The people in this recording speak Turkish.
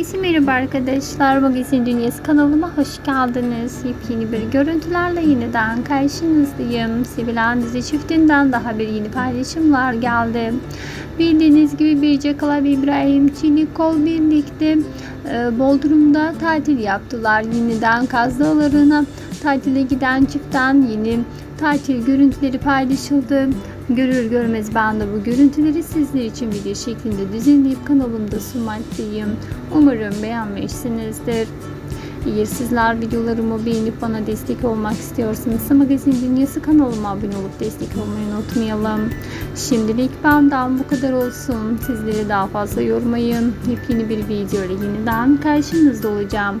Herkese merhaba arkadaşlar. Magazin Dünyası kanalıma hoş geldiniz. Yepyeni bir görüntülerle yeniden karşınızdayım. Sevilen dizi çiftinden daha bir yeni paylaşımlar geldi. Bildiğiniz gibi Birce Kalab İbrahim Çelikol birlikte e, Bodrum'da tatil yaptılar. Yeniden Kaz Dağları'na tatile giden çiftten yeni tatil görüntüleri paylaşıldı. Görür görmez ben de bu görüntüleri sizler için video şeklinde düzenleyip kanalımda sunmaktayım. Umarım beğenmişsinizdir. Eğer sizler videolarımı beğenip bana destek olmak istiyorsanız Magazin Dünyası kanalıma abone olup destek olmayı unutmayalım. Şimdilik benden bu kadar olsun. Sizleri daha fazla yormayın. Yepyeni bir video ile yeniden karşınızda olacağım.